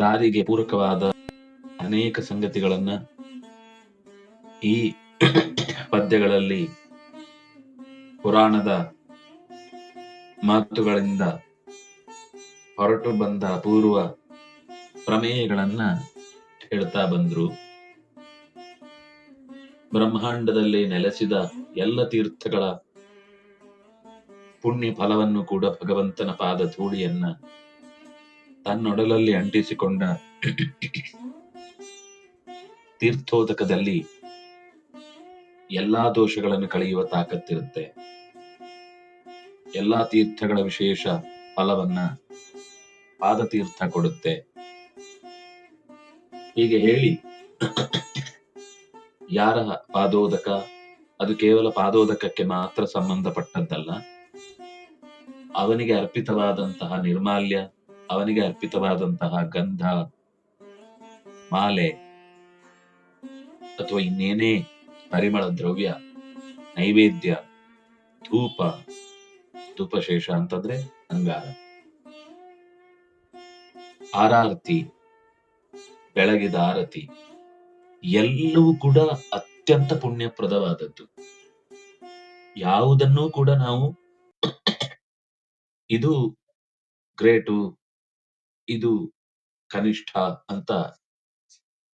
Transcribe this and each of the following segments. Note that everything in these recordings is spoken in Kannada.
ದಾರಿಗೆ ಪೂರಕವಾದ ಅನೇಕ ಸಂಗತಿಗಳನ್ನ ಈ ಪದ್ಯಗಳಲ್ಲಿ ಪುರಾಣದ ಮಾತುಗಳಿಂದ ಹೊರಟು ಬಂದ ಅಪೂರ್ವ ಪ್ರಮೇಯಗಳನ್ನ ಹೇಳ್ತಾ ಬಂದ್ರು. ಬ್ರಹ್ಮಾಂಡದಲ್ಲಿ ನೆಲೆಸಿದ ಎಲ್ಲ ತೀರ್ಥಗಳ ಪುಣ್ಯ ಫಲವನ್ನು ಕೂಡ ಭಗವಂತನ ಪಾದ ಧೂಳಿಯನ್ನ ತನ್ನೊಡಲಲ್ಲಿ ಅಂಟಿಸಿಕೊಂಡ ತೀರ್ಥೋದಕದಲ್ಲಿ ಎಲ್ಲಾ ದೋಷಗಳನ್ನು ಕಳೆಯುವ ತಾಕತ್ತಿರುತ್ತೆ. ಎಲ್ಲಾ ತೀರ್ಥಗಳ ವಿಶೇಷ ಫಲವನ್ನ ಪಾದತೀರ್ಥ ಕೊಡುತ್ತೆ. ಹೀಗೆ ಹೇಳಿ ಯಾರ ಪಾದೋದಕ? ಅದು ಕೇವಲ ಪಾದೋದಕಕ್ಕೆ ಮಾತ್ರ ಸಂಬಂಧಪಟ್ಟದ್ದಲ್ಲ. ಅವನಿಗೆ ಅರ್ಪಿತವಾದಂತಹ ನಿರ್ಮಾಲ್ಯ ಅವನಿಗೆ ಅರ್ಪಿತವಾದಂತಹ ಗಂಧ, ಮಾಲೆ ಅಥವಾ ಇನ್ನೇನೇ ಪರಿಮಳ ದ್ರವ್ಯ, ನೈವೇದ್ಯ, ಧೂಪ, ಧೂಪಶೇಷ ಅಂತಂದ್ರೆ ಅಂಗಾರ. ಆರಾರತಿ, ಬೆಳಗಿದ ಆರತಿ ಎಲ್ಲವೂ ಕೂಡ ಅತ್ಯಂತ ಪುಣ್ಯಪ್ರದವಾದದ್ದು. ಯಾವುದನ್ನೂ ಕೂಡ ನಾವು ಇದು ಗ್ರೇಟು ಇದು ಕನಿಷ್ಠ ಅಂತ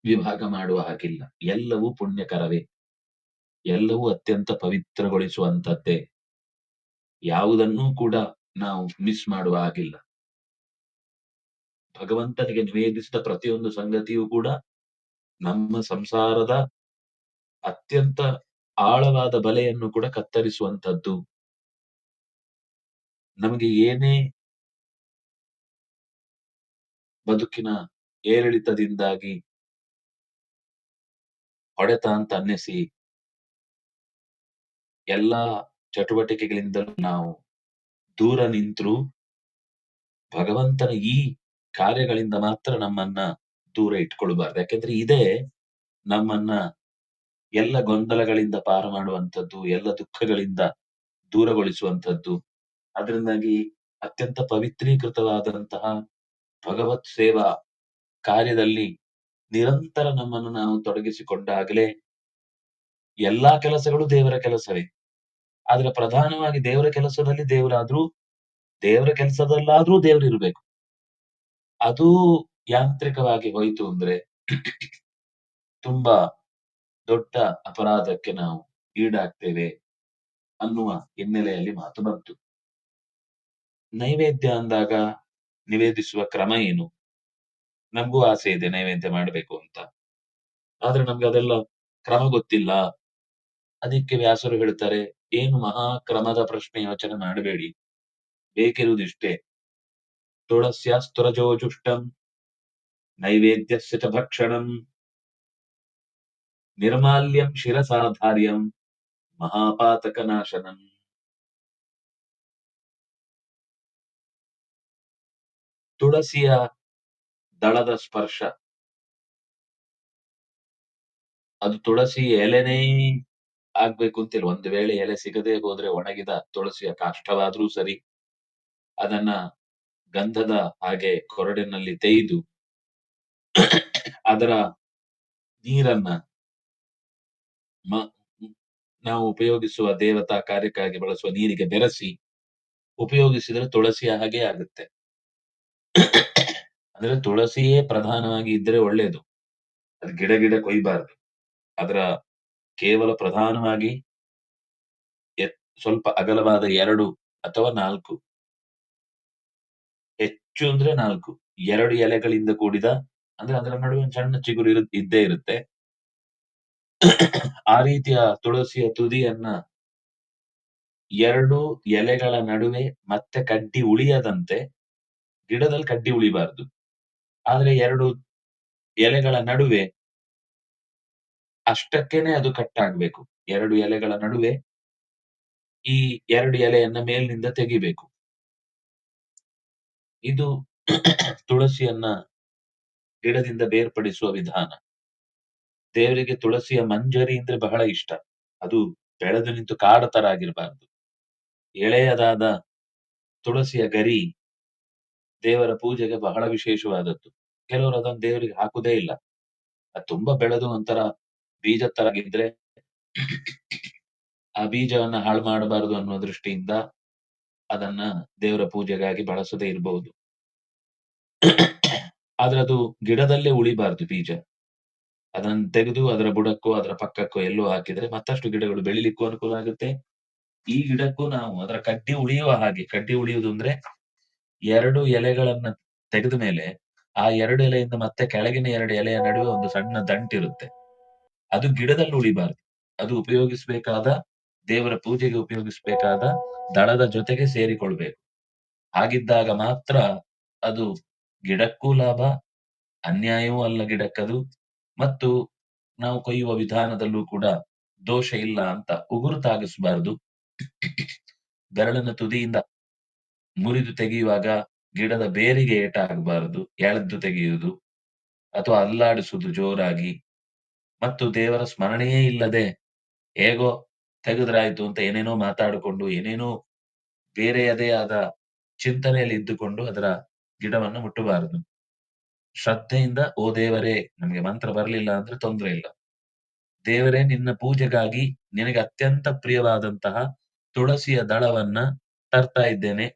ವಿಭಾಗ ಮಾಡುವ ಹಾಗಿಲ್ಲ. ಎಲ್ಲವೂ ಪುಣ್ಯಕರವೇ. ಎಲ್ಲವೂ ಅತ್ಯಂತ ಪವಿತ್ರಗೊಳಿಸುವಂತದ್ದೇ ಯಾವುದನ್ನೂ ಕೂಡ ನಾವು ಮಿಸ್ ಮಾಡುವ ಹಾಗಿಲ್ಲ. ಭಗವಂತನಿಗೆ ನಿವೇದಿಸಿದ ಪ್ರತಿಯೊಂದು ಸಂಗತಿಯೂ ಕೂಡ ನಮ್ಮ ಸಂಸಾರದ ಅತ್ಯಂತ ಆಳವಾದ ಬಲೆಯನ್ನು ಕೂಡ ಕತ್ತರಿಸುವಂತದ್ದು ನಮಗೆ ಏನೇ ಬದುಕಿನ ಏರಿಳಿತದಿಂದಾಗಿ ಹೊಡೆತ ಅಂತ ಅನ್ನಿಸಿ ಎಲ್ಲಾ ಚಟುವಟಿಕೆಗಳಿಂದಲೂ ನಾವು ದೂರ ನಿಂತರೂ ಭಗವಂತನ ಈ ಕಾರ್ಯಗಳಿಂದ ಮಾತ್ರ ನಮ್ಮನ್ನ ದೂರ ಇಟ್ಕೊಳ್ಬಾರ್ದು. ಯಾಕೆಂದ್ರೆ ಇದೇ ನಮ್ಮನ್ನ ಎಲ್ಲ ಗೊಂದಲಗಳಿಂದ ಪಾರ ಮಾಡುವಂಥದ್ದು, ಎಲ್ಲ ದುಃಖಗಳಿಂದ ದೂರಗೊಳಿಸುವಂತದ್ದು ಅದರಿಂದಾಗಿ ಅತ್ಯಂತ ಪವಿತ್ರೀಕೃತವಾದಂತಹ ಭಗವತ್ ಸೇವಾ ಕಾರ್ಯದಲ್ಲಿ ನಿರಂತರ ನಮ್ಮನ್ನು ನಾವು ತೊಡಗಿಸಿಕೊಂಡಾಗಲೇ ಎಲ್ಲಾ ಕೆಲಸಗಳು ದೇವರ ಕೆಲಸವೇ. ಆದ್ರೆ ಪ್ರಧಾನವಾಗಿ ದೇವರ ಕೆಲಸದಲ್ಲಿ ದೇವರಾದ್ರೂ, ದೇವರ ಕೆಲಸದಲ್ಲಾದ್ರೂ ಇರಬೇಕು. ಅದು ಯಾಂತ್ರಿಕವಾಗಿ ಹೋಯಿತು ಅಂದ್ರೆ ತುಂಬಾ ದೊಡ್ಡ ಅಪರಾಧಕ್ಕೆ ನಾವು ಈಡಾಗ್ತೇವೆ ಅನ್ನುವ ಹಿನ್ನೆಲೆಯಲ್ಲಿ ಮಾತು ಬಂತು. ನೈವೇದ್ಯ ಅಂದಾಗ ನಿವೇದಿಸುವ ಕ್ರಮ ಏನು? ನಮಗೂ ಆಸೆ ಇದೆ ನೈವೇದ್ಯ ಮಾಡಬೇಕು ಅಂತ. ಆದ್ರೆ ನಮ್ಗೆ ಅದೆಲ್ಲ ಕ್ರಮ ಗೊತ್ತಿಲ್ಲ. ಅದಕ್ಕೆ ವ್ಯಾಸರು ಹೇಳ್ತಾರೆ, ಏನು ಮಹಾ ಕ್ರಮದ ಪ್ರಶ್ನೆ ಯೋಚನೆ ಮಾಡಬೇಡಿ. ಬೇಕಿರುವುದಿಷ್ಟೇ. ತುಳಸ್ಯಾಸ್ತುರಜೋ ಜುಷ್ಟಂ ನೈವೇದ್ಯ ಭಕ್ಷಣಂ, ನಿರ್ಮಾಲ್ಯಂ ಶಿರಸಾಧಾರ್ಯಂ ಮಹಾಪಾತಕ ನಾಶನಂ ತುಳಸಿಯ ದಳದ ಸ್ಪರ್ಶ. ಅದು ತುಳಸಿ ಎಲೆನೇ ಆಗ್ಬೇಕು ಅಂತಿಲ್ಲ ಒಂದು ವೇಳೆ ಎಲೆ ಸಿಗದೆ ಹೋದ್ರೆ ಒಣಗಿದ ತುಳಸಿಯ ಕಾಷ್ಟವಾದ್ರೂ ಸರಿ, ಅದನ್ನ ಗಂಧದ ಹಾಗೆ ಕೊರಡಿನಲ್ಲಿ ತೆಗೆದು ಅದರ ನೀರನ್ನ ನಾವು ಉಪಯೋಗಿಸುವ ದೇವತಾ ಕಾರ್ಯಕ್ಕಾಗಿ ಬಳಸುವ ನೀರಿಗೆ ಬೆರೆಸಿ, ಉಪಯೋಗಿಸಿದ್ರೆ ತುಳಸಿಯ ಹಾಗೆ ಆಗುತ್ತೆ. ಅಂದ್ರೆ ತುಳಸಿಯೇ ಪ್ರಧಾನವಾಗಿ ಇದ್ರೆ ಒಳ್ಳೇದು. ಅದು ಗಿಡ ಗಿಡ ಕೊಯ್ಬಾರ್ದು. ಅದರ ಕೇವಲ ಪ್ರಧಾನವಾಗಿ ಸ್ವಲ್ಪ ಅಗಲವಾದ ಎರಡು ಅಥವಾ ನಾಲ್ಕು. ಹೆಚ್ಚು ಅಂದ್ರೆ ನಾಲ್ಕು. ಎರಡು ಎಲೆಗಳಿಂದ ಕೂಡಿದ, ಅಂದ್ರೆ ಅದರ ನಡುವೆ ಒಂದು ಸಣ್ಣ ಚಿಗುರು ಇರು ಇದ್ದೇ ಇರುತ್ತೆ. ಆ ರೀತಿಯ ತುಳಸಿಯ ತುದಿಯನ್ನ ಎರಡು ಎಲೆಗಳ ನಡುವೆ ಮತ್ತೆ ಕಡ್ಡಿ ಉಳಿಯದಂತೆ ಗಿಡದಲ್ಲಿ ಕಡ್ಡಿ ಉಳಿಬಾರ್ದು. ಆದ್ರೆ ಎರಡು ಎಲೆಗಳ ನಡುವೆ ಅಷ್ಟಕ್ಕೇನೆ ಅದು ಕಟ್ಟಾಗ್ಬೇಕು ಎರಡು ಎಲೆಗಳ ನಡುವೆ ಈ ಎರಡು ಎಲೆಯನ್ನ ಮೇಲಿನಿಂದ ತೆಗಿಬೇಕು. ಇದು ತುಳಸಿಯನ್ನ ಗಿಡದಿಂದ ಬೇರ್ಪಡಿಸುವ ವಿಧಾನ. ದೇವರಿಗೆ ತುಳಸಿಯ ಮಂಜರಿ ಅಂದ್ರೆ ಬಹಳ ಇಷ್ಟ. ಅದು ಬೆಳೆದು ನಿಂತು ಕಾಡ ತರ ಆಗಿರಬಾರ್ದು ಎಳೆಯದಾದ ತುಳಸಿಯ ಗರಿ ದೇವರ ಪೂಜೆಗೆ ಬಹಳ ವಿಶೇಷವಾದದ್ದು ಕೆಲವರು ಅದನ್ನು ದೇವರಿಗೆ ಹಾಕುದೇ ಇಲ್ಲ. ಅದು ತುಂಬಾ ಬೆಳೆದು ಒಂಥರ ಬೀಜ ತರ ಇದ್ರೆ ಆ ಬೀಜವನ್ನ ಹಾಳು ಮಾಡಬಾರದು ಅನ್ನೋ ದೃಷ್ಟಿಯಿಂದ ಅದನ್ನ ದೇವರ ಪೂಜೆಗಾಗಿ ಬಳಸದೇ ಇರಬಹುದು. ಆದ್ರೆ ಅದು ಗಿಡದಲ್ಲೇ ಉಳಿಬಾರದು ಬೀಜ. ಅದನ್ನ ತೆಗೆದು ಅದರ ಬುಡಕ್ಕೋ, ಅದರ ಪಕ್ಕಕ್ಕೋ ಎಲ್ಲೋ ಹಾಕಿದ್ರೆ ಮತ್ತಷ್ಟು ಗಿಡಗಳು ಬೆಳಿಲಿಕ್ಕೂ ಅನುಕೂಲ ಆಗುತ್ತೆ. ಈ ಗಿಡಕ್ಕೂ ನಾವು ಅದರ ಕಡ್ಡಿ ಉಳಿಯುವ ಹಾಗೆ ಕಡ್ಡಿ ಉಳಿಯುವುದು ಅಂದ್ರೆ 2 ಎಲೆಗಳನ್ನ ತೆಗೆದ ಮೇಲೆ ಆ ಎರಡು ಎಲೆಯಿಂದ ಮತ್ತೆ ಕೆಳಗಿನ ಎರಡು ಎಲೆಯ ನಡುವೆ ಒಂದು ಸಣ್ಣ ದಂಟಿರುತ್ತೆ. ಅದು ಗಿಡದಲ್ಲಿ ಉಳಿಬಾರದು. ಅದು ಉಪಯೋಗಿಸಬೇಕಾದ ದೇವರ ಪೂಜೆಗೆ ಉಪಯೋಗಿಸಬೇಕಾದ ದಳದ ಜೊತೆಗೆ ಸೇರಿಕೊಳ್ಬೇಕು. ಹಾಗಿದ್ದಾಗ ಮಾತ್ರ ಅದು ಗಿಡಕ್ಕೂ ಲಾಭ, ಅನ್ಯಾಯವೂ ಅಲ್ಲ ಗಿಡಕ್ಕದು ಮತ್ತು ನಾವು ಕೊಯ್ಯುವ ವಿಧಾನದಲ್ಲೂ ಕೂಡ ದೋಷ ಇಲ್ಲ ಅಂತ ಉಗುರು ತಾಗಿಸಬಾರದು. ಬೆರಳಿನ ತುದಿಯಿಂದ ಮುರಿದು ತೆಗೆಯುವಾಗ ಗಿಡದ ಬೇರಿಗೆ ಏಟ ಆಗಬಾರದು ಎಳೆದು ತೆಗೆಯುವುದು ಅಥವಾ ಅಲ್ಲಾಡಿಸುವುದು ಜೋರಾಗಿ ಮತ್ತು ದೇವರ ಸ್ಮರಣೆಯೇ ಇಲ್ಲದೆ, ಹೇಗೋ ತೆಗೆದ್ರಾಯ್ತು ಅಂತ ಏನೇನೋ ಮಾತಾಡಿಕೊಂಡು, ಏನೇನೋ ಬೇರೆಯದೇ ಆದ ಚಿಂತನೆಯಲ್ಲಿ ಇದ್ದುಕೊಂಡು ಅದರ ಗಿಡವನ್ನು ಮುಟ್ಟಬಾರದು. ಶ್ರದ್ಧೆಯಿಂದ, ಓ ದೇವರೇ, ನಮಗೆ ಮಂತ್ರ ಬರಲಿಲ್ಲ ಅಂದ್ರೆ ತೊಂದರೆ ಇಲ್ಲ. ದೇವರೇ, ನಿನ್ನ ಪೂಜೆಗಾಗಿ ನಿನಗೆ ಅತ್ಯಂತ ಪ್ರಿಯವಾದಂತಹ ತುಳಸಿಯ ದಳವನ್ನ ತರ್ತಾ ಇದ್ದೇನೆ.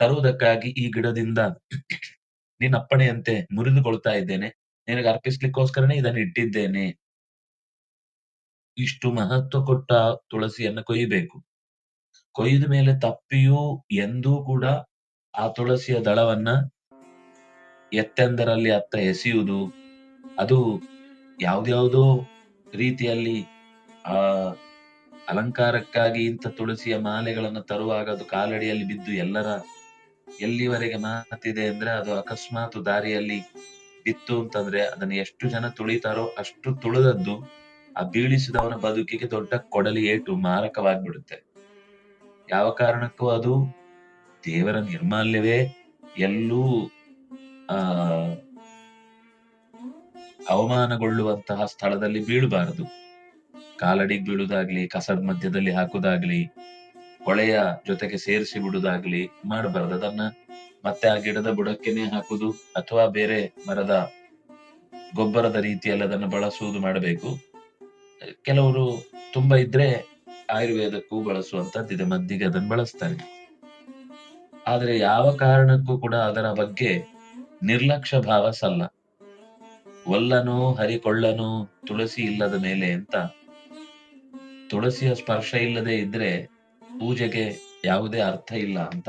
ತರುವುದಕ್ಕಾಗಿ ಈ ಗಿಡದಿಂದ ನಿನ್ನ ಅಪ್ಪಣೆಯಂತೆ ಮುರಿದುಕೊಳ್ತಾ ಇದ್ದೇನೆ. ನಿನಗೆ ಅರ್ಪಿಸ್ಲಿಕ್ಕೋಸ್ಕರನೇ ಇದನ್ನು ಇಟ್ಟಿದ್ದೇನೆ. ಇಷ್ಟು ಮಹತ್ವ ಕೊಟ್ಟ ತುಳಸಿಯನ್ನು ಕೊಯ್ಯಬೇಕು. ಕೊಯ್ದ ಮೇಲೆ ತಪ್ಪಿಯೂ ಎಂದೂ ಕೂಡ ಆ ತುಳಸಿಯ ದಳವನ್ನ ಎತ್ತೆಂದರಲ್ಲಿ ಅತ್ತ ಎಸೆಯುವುದು, ಅದು ಯಾವ್ದ್ಯಾವುದೋ ರೀತಿಯಲ್ಲಿ ಆ ಅಲಂಕಾರಕ್ಕಾಗಿ ಇಂಥ ತುಳಸಿಯ ಮಾಲೆಗಳನ್ನು ತರುವಾಗ ಅದು ಕಾಲಡಿಯಲ್ಲಿ ಬಿದ್ದು ಎಲ್ಲರ ಎಲ್ಲಿವರೆಗೆ ಮಾತಿದೆ ಅಂದ್ರೆ ಅದು ಅಕಸ್ಮಾತ್ ದಾರಿಯಲ್ಲಿ ಬಿತ್ತು ಅಂತಂದ್ರೆ ಅದನ್ನ ಎಷ್ಟು ಜನ ತುಳಿತಾರೋ ಅಷ್ಟು ತುಳಿದದ್ದು ಆ ಬೀಳಿಸಿದವನ ಬದುಕಿಗೆ ದೊಡ್ಡ ಕೊಡಲಿ ಏಟು ಮಾರಕವಾಗ್ಬಿಡುತ್ತೆ. ಯಾವ ಕಾರಣಕ್ಕೂ ಅದು ದೇವರ ನಿರ್ಮಾಲ್ಯವೇ ಎಲ್ಲೂ ಆ ಅವಮಾನಗೊಳ್ಳುವಂತಹ ಸ್ಥಳದಲ್ಲಿ ಬೀಳಬಾರದು. ಕಾಲಡಿಗೆ ಬೀಳುದಾಗ್ಲಿ ಕಸದ ಮಧ್ಯದಲ್ಲಿ ಹಾಕುವುದಾಗ್ಲಿ, ಹೊಳೆಯ ಜೊತೆಗೆ ಸೇರಿಸಿ ಬಿಡುದಾಗ್ಲಿ ಮಾಡಬಾರ್ದು ಅದನ್ನ ಮತ್ತೆ ಆ ಗಿಡದ ಬುಡಕ್ಕೆನೆ ಹಾಕುದು ಅಥವಾ ಬೇರೆ ಮರದ ಗೊಬ್ಬರದ ರೀತಿಯಲ್ಲಿ ಅದನ್ನು ಬಳಸುವುದು ಮಾಡಬೇಕು. ಕೆಲವರು ತುಂಬಾ ಇದ್ರೆ ಆಯುರ್ವೇದಕ್ಕೂ ಬಳಸುವಂತದ್ದಿದೆ. ಮದ್ದಿಗೆ ಅದನ್ನ ಬಳಸ್ತಾರೆ. ಆದ್ರೆ ಯಾವ ಕಾರಣಕ್ಕೂ ಕೂಡ ಅದರ ಬಗ್ಗೆ ನಿರ್ಲಕ್ಷ್ಯ ಭಾವ ಸಲ್ಲ. ಒಲ್ಲನು, ಹರಿಕೊಳ್ಳನೋ, ತುಳಸಿ ಇಲ್ಲದ ಮೇಲೆ ಅಂತ, ತುಳಸಿಯ ಸ್ಪರ್ಶ ಇಲ್ಲದೆ ಇದ್ರೆ ಪೂಜೆಗೆ ಯಾವುದೇ ಅರ್ಥ ಇಲ್ಲ ಅಂತ.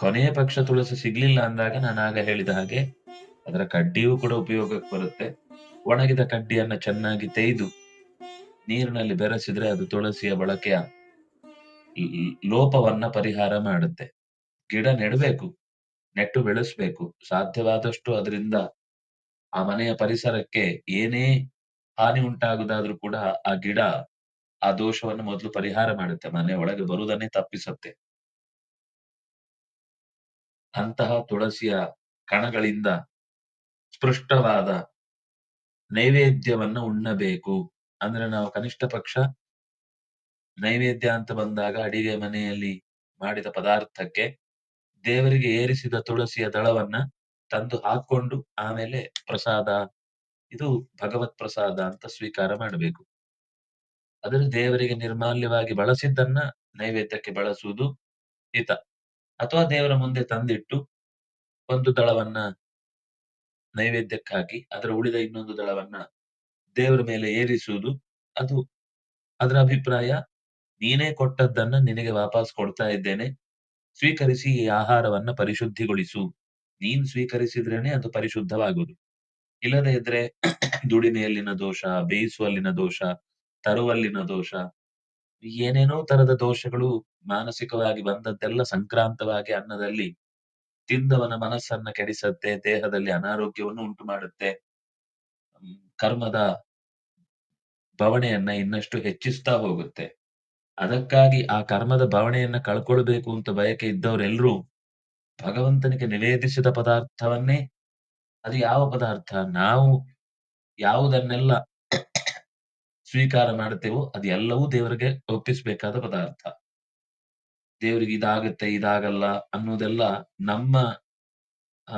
ಕೊನೆಯ ಪಕ್ಷ ತುಳಸಿ ಸಿಗ್ಲಿಲ್ಲ ಅಂದಾಗ ನಾನಾಗ ಹೇಳಿದ ಹಾಗೆ ಅದರ ಕಡ್ಡಿಯೂ ಕೂಡ ಉಪಯೋಗಕ್ಕೆ ಬರುತ್ತೆ. ಒಣಗಿದ ಕಡ್ಡಿಯನ್ನ ಚೆನ್ನಾಗಿ ತೆಯ್ದು ನೀರಿನಲ್ಲಿ ಬೆರೆಸಿದ್ರೆ ಅದು ತುಳಸಿಯ ಬಳಕೆಯ ಲೋಪವನ್ನ ಪರಿಹಾರ ಮಾಡುತ್ತೆ. ಗಿಡ ನೆಡಬೇಕು, ನೆಟ್ಟು ಬೆಳೆಸ್ಬೇಕು. ಸಾಧ್ಯವಾದಷ್ಟು ಅದರಿಂದ ಆ ಮನೆಯ ಪರಿಸರಕ್ಕೆ ಏನೇ ಹಾನಿ ಉಂಟಾಗುದಾದ್ರೂ ಕೂಡ ಆ ಗಿಡ ಆ ದೋಷವನ್ನು ಮೊದಲು ಪರಿಹಾರ ಮಾಡುತ್ತೆ. ಮನೆ ಒಳಗೆ ಬರುವುದನ್ನೇ ತಪ್ಪಿಸುತ್ತೆ ಅಂತಹ ತುಳಸಿಯ ಕಣಗಳಿಂದ ಸ್ಪೃಷ್ಟವಾದ ನೈವೇದ್ಯವನ್ನ ಉಣ್ಣಬೇಕು. ಅಂದ್ರೆ ನಾವು ಕನಿಷ್ಠ ಪಕ್ಷ ನೈವೇದ್ಯ ಅಂತ ಬಂದಾಗ ಅಡಿಗೆ ಮನೆಯಲ್ಲಿ ಮಾಡಿದ ಪದಾರ್ಥಕ್ಕೆ ದೇವರಿಗೆ ಏರಿಸಿದ ತುಳಸಿಯ ದಳವನ್ನ ತಂದು ಹಾಕೊಂಡು ಆಮೇಲೆ ಪ್ರಸಾದ, ಇದು ಭಗವತ್ ಪ್ರಸಾದ ಅಂತ ಸ್ವೀಕಾರ ಮಾಡಬೇಕು. ಅದನ್ನು ದೇವರಿಗೆ ನಿರ್ಮಾಲ್ಯವಾಗಿ ಬಳಸಿದ್ದನ್ನ ನೈವೇದ್ಯಕ್ಕೆ ಬಳಸುವುದು ಹಿತ. ಅಥವಾ ದೇವರ ಮುಂದೆ ತಂದಿಟ್ಟು ಒಂದು ದಳವನ್ನ ನೈವೇದ್ಯಕ್ಕಾಗಿ ಅದರ ಉಳಿದ ಇನ್ನೊಂದು ದಳವನ್ನ ದೇವರ ಮೇಲೆ ಏರಿಸುವುದು ಅದು ಅದರ ಅಭಿಪ್ರಾಯ ನೀನೇ ಕೊಟ್ಟದ್ದನ್ನ ನಿನಗೆ ವಾಪಸ್ ಕೊಡ್ತಾ ಇದ್ದೇನೆ. ಸ್ವೀಕರಿಸಿ ಈ ಆಹಾರವನ್ನ ಪರಿಶುದ್ಧಿಗೊಳಿಸು. ನೀನ್ ಸ್ವೀಕರಿಸಿದ್ರೇನೆ ಅದು ಪರಿಶುದ್ಧವಾಗುವುದು. ಇಲ್ಲದೇ ಇದ್ರೆ ದುಡಿಮೆಯಲ್ಲಿನ ದೋಷ, ಬೇಯಿಸುವಲ್ಲಿನ ದೋಷ, ತರುವಲ್ಲಿನ ದೋಷ, ಏನೇನೋ ತರದ ದೋಷಗಳು ಮಾನಸಿಕವಾಗಿ ಬಂದದ್ದೆಲ್ಲ ಸಂಕ್ರಾಂತವಾಗಿ ಅನ್ನದಲ್ಲಿ ತಿಂದವನ ಮನಸ್ಸನ್ನ ಕೆಡಿಸತ್ತೆ. ದೇಹದಲ್ಲಿ ಅನಾರೋಗ್ಯವನ್ನು ಉಂಟು ಮಾಡುತ್ತೆ. ಕರ್ಮದ ಬವಣೆಯನ್ನ ಇನ್ನಷ್ಟು ಹೆಚ್ಚಿಸ್ತಾ ಹೋಗುತ್ತೆ. ಅದಕ್ಕಾಗಿ ಆ ಕರ್ಮದ ಬವಣೆಯನ್ನ ಕಳ್ಕೊಳ್ಬೇಕು ಅಂತ ಬಯಕೆ ಇದ್ದವರೆಲ್ಲರೂ ಭಗವಂತನಿಗೆ ನಿವೇದಿಸಿದ ಪದಾರ್ಥವನ್ನೇ ಅದು ಯಾವ ಪದಾರ್ಥ ನಾವು ಯಾವುದನ್ನೆಲ್ಲ ಸ್ವೀಕಾರ ಮಾಡ್ತೇವೋ ಅದೆಲ್ಲವೂ ದೇವರಿಗೆ ಒಪ್ಪಿಸಬೇಕಾದ ಪದಾರ್ಥ. ದೇವರಿಗೆ ಇದಾಗತ್ತೆ, ಇದಾಗಲ್ಲ ಅನ್ನೋದೆಲ್ಲ ನಮ್ಮ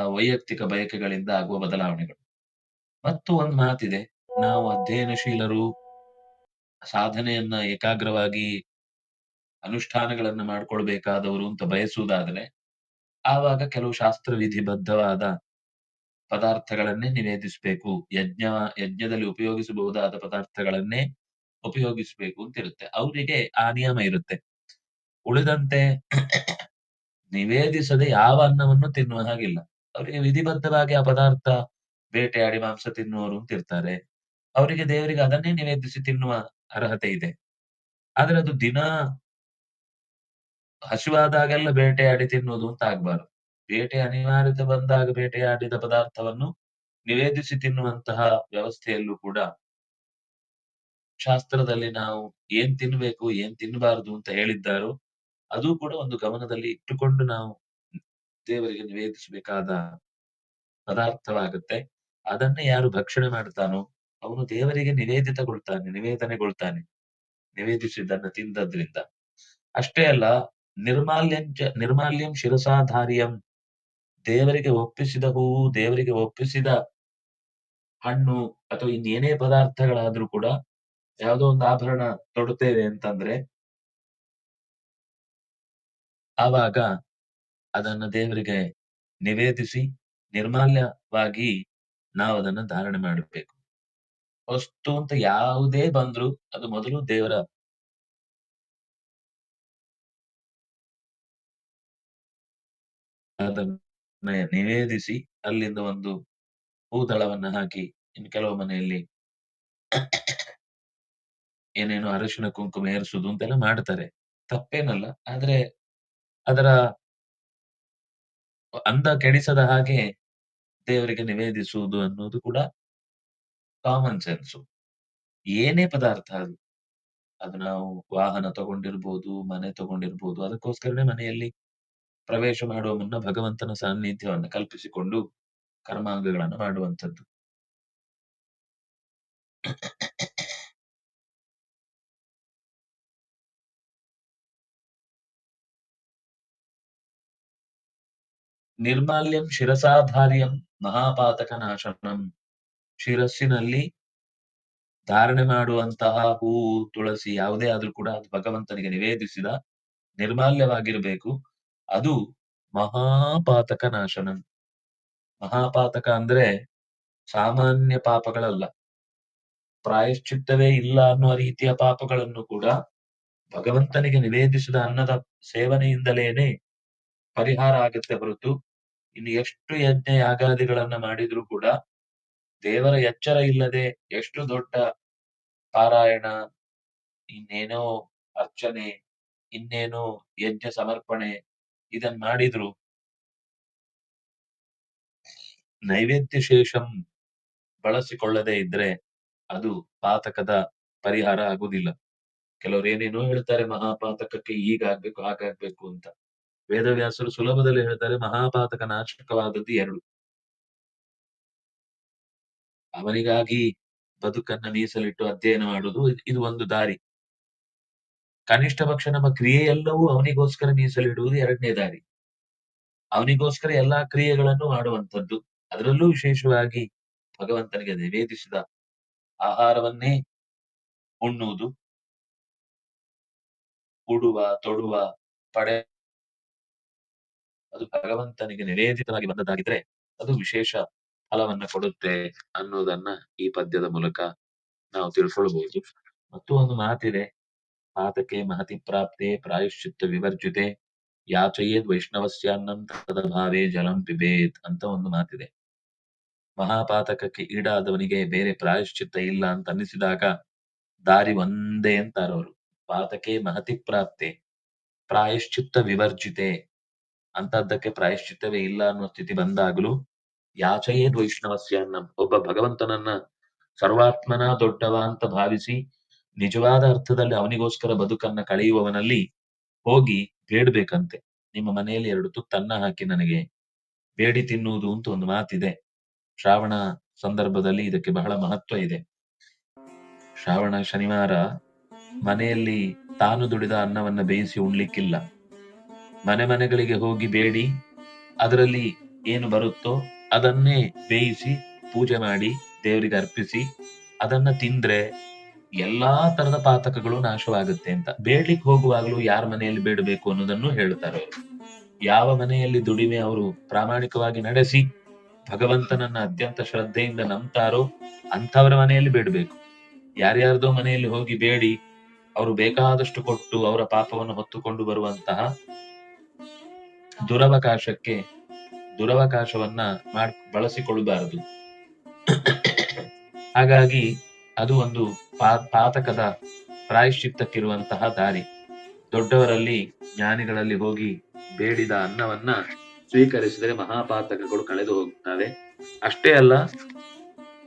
ವೈಯಕ್ತಿಕ ಬಯಕೆಗಳಿಂದ ಆಗುವ ಬದಲಾವಣೆಗಳು. ಮತ್ತು ಒಂದ್ ಮಾತಿದೆ, ನಾವು ಅಧ್ಯಯನಶೀಲರು ಸಾಧನೆಯನ್ನ ಏಕಾಗ್ರವಾಗಿ ಅನುಷ್ಠಾನಗಳನ್ನ ಮಾಡ್ಕೊಳ್ಬೇಕಾದವರು ಅಂತ ಬಯಸುವುದಾದರೆ, ಆವಾಗ ಕೆಲವು ಶಾಸ್ತ್ರ ವಿಧಿಬದ್ಧವಾದ ಪದಾರ್ಥಗಳನ್ನೇ ನಿವೇದಿಸಬೇಕು ಯಜ್ಞ, ಯಜ್ಞದಲ್ಲಿ ಉಪಯೋಗಿಸಬಹುದಾದ ಪದಾರ್ಥಗಳನ್ನೇ ಅಂತ ಇರುತ್ತೆ ಅವರಿಗೆ ಆ ನಿಯಮ ಇರುತ್ತೆ. ಉಳಿದಂತೆ ನಿವೇದಿಸದೆ ಯಾವ ಅನ್ನವನ್ನು ತಿನ್ನುವ ಹಾಗಿಲ್ಲ. ಅವರಿಗೆ ವಿಧಿಬದ್ಧವಾಗಿ ಆ ಪದಾರ್ಥ ಬೇಟೆಯಾಡಿ ಮಾಂಸ ತಿನ್ನುವರು ಅಂತ ಇರ್ತಾರೆ ಅವರಿಗೆ ದೇವರಿಗೆ ಅದನ್ನೇ ನಿವೇದಿಸಿ ತಿನ್ನುವ ಅರ್ಹತೆ ಇದೆ. ಆದ್ರೆ ಅದು ದಿನ ಹಸಿವಾದಾಗೆಲ್ಲ ಬೇಟೆಯಾಡಿ ತಿನ್ನುವುದು ಅಂತ ಆಗ್ಬಾರ್ದು. ಬೇಟೆ ಅನಿವಾರ್ಯತೆ ಬಂದಾಗ ಬೇಟೆಯಾಡಿದ ಪದಾರ್ಥವನ್ನು ನಿವೇದಿಸಿ ತಿನ್ನುವಂತಹ ವ್ಯವಸ್ಥೆಯಲ್ಲೂ ಕೂಡ ಶಾಸ್ತ್ರದಲ್ಲಿ ನಾವು ಏನ್ ತಿನ್ಬೇಕು, ಏನ್ ತಿನ್ನಬಾರದು ಅಂತ ಹೇಳಿದ್ದಾರೋ, ಅದು ಕೂಡ ಒಂದು ಗಮನದಲ್ಲಿ ಇಟ್ಟುಕೊಂಡು ನಾವು ದೇವರಿಗೆ ನಿವೇದಿಸಬೇಕಾದ ಪದಾರ್ಥವಾಗುತ್ತೆ. ಅದನ್ನೇ ಯಾರು ಭಕ್ಷಣೆ ಮಾಡ್ತಾನೋ, ಅವನು ದೇವರಿಗೆ ನಿವೇದಿತಗೊಳ್ತಾನೆ, ನಿವೇದನೆಗೊಳ್ತಾನೆ. ನಿವೇದಿಸಿದ್ದನ್ನು ತಿಂದದ್ರಿಂದ. ಅಷ್ಟೇ ಅಲ್ಲ, ನಿರ್ಮಾಲ್ಯಂ ನಿರ್ಮಾಲ್ಯಂ ಶಿರಸಾಧಾರ್ಯಂ ದೇವರಿಗೆ ಒಪ್ಪಿಸಿದ ಹೂವು, ದೇವರಿಗೆ ಒಪ್ಪಿಸಿದ ಹಣ್ಣು ಅಥವಾ ಇನ್ನೇನೇ ಪದಾರ್ಥಗಳಾದ್ರೂ ಕೂಡ ಯಾವುದೋ ಒಂದು ಆಭರಣ ತೊಡುತ್ತೇವೆ ಅಂತಂದ್ರೆ ಆವಾಗ ಅದನ್ನ ದೇವರಿಗೆ ನಿವೇದಿಸಿ ನಿರ್ಮಾಲ್ಯವಾಗಿ ನಾವು ಅದನ್ನ ಧಾರಣೆ ಮಾಡಬೇಕು. ವಸ್ತು ಅಂತ ಯಾವುದೇ ಬಂದ್ರು ಅದು ಮೊದಲು ದೇವರ ಅದನ್ನ ನಿವೇದಿಸಿ ಅಲ್ಲಿಂದ ಒಂದು ಹೂದಳವನ್ನು ಹಾಕಿ ಇನ್ನು ಕೆಲವು ಮನೆಯಲ್ಲಿ ಏನೇನು ಅರಿಶಿನ ಕುಂಕುಮ ಏರಿಸುವುದು ಅಂತೆಲ್ಲ ಮಾಡ್ತಾರೆ. ತಪ್ಪೇನಲ್ಲ. ಆದ್ರೆ ಅದರ ಅಂದ ಕೆಡಿಸದ ಹಾಗೆ ದೇವರಿಗೆ ನಿವೇದಿಸುವುದು ಅನ್ನೋದು ಕೂಡ ಕಾಮನ್ ಸೆನ್ಸು. ಏನೇ ಪದಾರ್ಥ ಅದು. ಅದು ನಾವು ವಾಹನ ತಗೊಂಡಿರ್ಬೋದು, ಮನೆ ತಗೊಂಡಿರ್ಬೋದು. ಅದಕ್ಕೋಸ್ಕರನೇ ಮನೆಯಲ್ಲಿ ಪ್ರವೇಶ ಮಾಡುವ ಮುನ್ನ ಭಗವಂತನ ಸಾನ್ನಿಧ್ಯವನ್ನು ಕಲ್ಪಿಸಿಕೊಂಡು ಕರ್ಮಾಂಗಗಳನ್ನು ಮಾಡುವಂಥದ್ದು. ನಿರ್ಮಾಲ್ಯಂ ಶಿರಸಾಧಾರ್ಯಂ ಮಹಾಪಾತಕ ನಾಶನಂ ಶಿರಸ್ಸಿನಲ್ಲಿ ಧಾರಣೆ ಮಾಡುವಂತಹ ಹೂ, ತುಳಸಿ ಯಾವುದೇ ಆದ್ರೂ ಕೂಡ ಅದು ಭಗವಂತನಿಗೆ ನಿವೇದಿಸಿದ ನಿರ್ಮಾಲ್ಯವಾಗಿರಬೇಕು. ಅದು ಮಹಾಪಾತಕ ನಾಶನ ಮಹಾಪಾತಕ ಅಂದ್ರೆ ಸಾಮಾನ್ಯ ಪಾಪಗಳಲ್ಲ. ಪ್ರಾಯಶ್ಚಿತ್ತವೇ ಇಲ್ಲ ಅನ್ನುವ ರೀತಿಯ ಪಾಪಗಳನ್ನು ಕೂಡ ಭಗವಂತನಿಗೆ ನಿವೇದಿಸಿದ ಅನ್ನದ ಸೇವನೆಯಿಂದಲೇನೆ ಪರಿಹಾರ ಆಗುತ್ತೆ ಹೊರತು ಇನ್ನು ಎಷ್ಟು ಯಜ್ಞ ಯಾಗಾದಿಗಳನ್ನ ಮಾಡಿದ್ರೂ ಕೂಡ ದೇವರ ಎಚ್ಚರ ಇಲ್ಲದೆ ಎಷ್ಟು ದೊಡ್ಡ ಪಾರಾಯಣ, ಇನ್ನೇನೋ ಅರ್ಚನೆ, ಇನ್ನೇನೋ ಯಜ್ಞ ಸಮರ್ಪಣೆ ಇದನ್ ಮಾಡಿದ್ರು ನೈವೇದ್ಯ ಶೇಷಂ ಬಳಸಿಕೊಳ್ಳದೆ ಇದ್ರೆ ಅದು ಪಾತಕದ ಪರಿಹಾರ ಆಗುದಿಲ್ಲ ಕೆಲವರು ಏನೇನೋ ಹೇಳ್ತಾರೆ ಮಹಾಪಾತಕಕ್ಕೆ ಈಗಾಗ್ಬೇಕು ಹಾಗಾಗ್ಬೇಕು ಅಂತ. ವೇದವ್ಯಾಸರು ಸುಲಭದಲ್ಲಿ ಹೇಳ್ತಾರೆ ಮಹಾಪಾತಕ ನಾಶಕವಾದದ್ದು ಎರಡು. ಅವನಿಗಾಗಿ ಬದುಕನ್ನ ಮೀಸಲಿಟ್ಟು ಅಧ್ಯಯನ ಮಾಡುವುದು ಇದು ಒಂದು ದಾರಿ. ಕನಿಷ್ಠ ಪಕ್ಷ ನಮ್ಮ ಕ್ರಿಯೆ ಎಲ್ಲವೂ ಅವನಿಗೋಸ್ಕರ ಮೀಸಲಿಡುವುದು ಎರಡನೇ ದಾರಿ. ಅವನಿಗೋಸ್ಕರ ಎಲ್ಲಾ ಕ್ರಿಯೆಗಳನ್ನು ಮಾಡುವಂಥದ್ದು. ಅದರಲ್ಲೂ ವಿಶೇಷವಾಗಿ ಭಗವಂತನಿಗೆ ನಿವೇದಿಸಿದ ಆಹಾರವನ್ನೇ ಉಣ್ಣುವುದು. ಉಡುವ, ತೊಡುವ, ಪಡೆ ಅದು ಭಗವಂತನಿಗೆ ನಿವೇದಿತವಾಗಿ ಬಂದದ್ದಾಗಿದ್ರೆ ಅದು ವಿಶೇಷ ಫಲವನ್ನ ಕೊಡುತ್ತೆ ಅನ್ನೋದನ್ನ ಈ ಪದ್ಯದ ಮೂಲಕ ನಾವು ತಿಳ್ಕೊಳ್ಬಹುದು. ಮತ್ತು ಒಂದು ಮಾತಿದೆ ಪಾತಕೆ ಮಹತಿ ಪ್ರಾಪ್ತೆ ಪ್ರಾಯಶ್ಚಿತ್ತ ವಿವರ್ಜಿತೆ ಯಾಚಯೇದ್ ವೈಷ್ಣವಸ್ಯಾನ್ನಂ ತದಭಾವೇ ಜಲಂ ಪಿಬೇತ್ ಅಂತ ಒಂದು ಮಾತಿದೆ. ಮಹಾಪಾತಕಕ್ಕೆ ಈಡಾದವನಿಗೆ ಬೇರೆ ಪ್ರಾಯಶ್ಚಿತ್ತ ಇಲ್ಲ ಅಂತ ಅನ್ನಿಸಿದಾಗ ದಾರಿ ಒಂದೇ ಅಂತಾರವರು. ಪಾತಕೆ ಮಹತಿ ಪ್ರಾಪ್ತೆ, ಪ್ರಾಯಶ್ಚಿತ್ತ ವಿವರ್ಜಿತೆ ಅಂತದ್ದಕ್ಕೆ ಪ್ರಾಯಶ್ಚಿತ್ತವೇ ಇಲ್ಲ ಅನ್ನೋ ಸ್ಥಿತಿ ಬಂದಾಗಲೂ ಯಾಚಯೇದ್ ವೈಷ್ಣವಸ್ಯಾನ್ನಂ, ಒಬ್ಬ ಭಗವಂತನನ್ನ ಸರ್ವಾತ್ಮನ ದೊಡ್ಡವ ಅಂತ ಭಾವಿಸಿ ನಿಜವಾದ ಅರ್ಥದಲ್ಲಿ ಅವನಿಗೋಸ್ಕರ ಬದುಕನ್ನ ಕಳೆಯುವವನಲ್ಲಿ ಹೋಗಿ ಬೇಡ್ಬೇಕಂತೆ. ನಿಮ್ಮ ಮನೆಯಲ್ಲಿ ಎರಡು ತುತ್ತು ಅನ್ನ ಹಾಕಿ ನನಗೆ ಬೇಡಿ ತಿನ್ನುವುದು ಅಂತ ಒಂದು ಮಾತಿದೆ. ಶ್ರಾವಣ ಸಂದರ್ಭದಲ್ಲಿ ಇದಕ್ಕೆ ಬಹಳ ಮಹತ್ವ ಇದೆ. ಶ್ರಾವಣ ಶನಿವಾರ ಮನೆಯಲ್ಲಿ ತಾನು ದುಡಿದ ಅನ್ನವನ್ನ ಬೇಯಿಸಿ ಉಣ್ಲಿಕ್ಕಿಲ್ಲ. ಮನೆ ಮನೆಗಳಿಗೆ ಹೋಗಿ ಬೇಡಿ, ಅದರಲ್ಲಿ ಏನು ಬರುತ್ತೋ ಅದನ್ನೇ ಬೇಯಿಸಿ ಪೂಜೆ ಮಾಡಿ ದೇವರಿಗೆ ಅರ್ಪಿಸಿ ಅದನ್ನ ತಿಂದ್ರೆ ಎಲ್ಲಾ ತರದ ಪಾತಕಗಳು ನಾಶವಾಗುತ್ತೆ ಅಂತ. ಬೇಡ್ಲಿಕ್ಕೆ ಹೋಗುವಾಗ್ಲೂ ಯಾರ ಮನೆಯಲ್ಲಿ ಬೇಡಬೇಕು ಅನ್ನೋದನ್ನು ಹೇಳುತ್ತಾರೆ ಯಾವ ಮನೆಯಲ್ಲಿ ದುಡಿಮೆ ಅವರು ಪ್ರಾಮಾಣಿಕವಾಗಿ ನಡೆಸಿ ಭಗವಂತನನ್ನ ಅತ್ಯಂತ ಶ್ರದ್ಧೆಯಿಂದ ನಂಬ್ತಾರೋ ಅಂಥವರ ಮನೆಯಲ್ಲಿ ಬೇಡಬೇಕು. ಯಾರ್ಯಾರ್ದೋ ಮನೆಯಲ್ಲಿ ಹೋಗಿ ಬೇಡಿ, ಅವರು ಬೇಕಾದಷ್ಟು ಕೊಟ್ಟು ಅವರ ಪಾಪವನ್ನು ಹೊತ್ತುಕೊಂಡು ಬರುವಂತಹ ದುರವಕಾಶಕ್ಕೆ, ದುರವಕಾಶವನ್ನ ಮಾಡ್, ಬಳಸಿಕೊಳ್ಳಬಾರದು. ಹಾಗಾಗಿ ಅದು ಒಂದು ಪಾ- ಪಾತಕದ ಪ್ರಾಯಶ್ಚಿತ್ತಕ್ಕಿರುವಂತಹ ದಾರಿ. ದೊಡ್ಡವರಲ್ಲಿ ಜ್ಞಾನಿಗಳಲ್ಲಿ ಹೋಗಿ ಬೇಡಿದ ಅನ್ನವನ್ನ ಸ್ವೀಕರಿಸಿದರೆ ಮಹಾಪಾತಕಗಳು ಕಳೆದು ಹೋಗುತ್ತವೆ ಅಷ್ಟೇ ಅಲ್ಲ,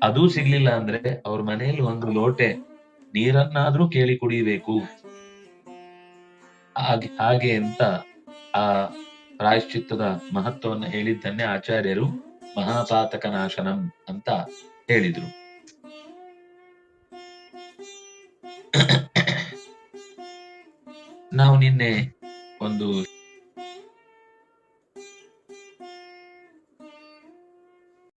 ಅದೂ ಸಿಗ್ಲಿಲ್ಲ ಅಂದ್ರೆ ಅವ್ರ ಮನೆಯಲ್ಲಿ ಒಂದು ಲೋಟೆ ನೀರನ್ನಾದ್ರೂ ಕೇಳಿ ಕುಡಿಬೇಕು. ಹಾಗೆ ಹಾಗೆ ಅಂತ ಆ ಪ್ರಾಯಶ್ಚಿತ್ತದ ಮಹತ್ವವನ್ನು ಹೇಳಿದ್ದನ್ನೇ ಆಚಾರ್ಯರು ಮಹಾಪಾತಕ ನಾಶನಂ ಅಂತ ಹೇಳಿದ್ರು. ನಾವು ನಿನ್ನೆ ಒಂದು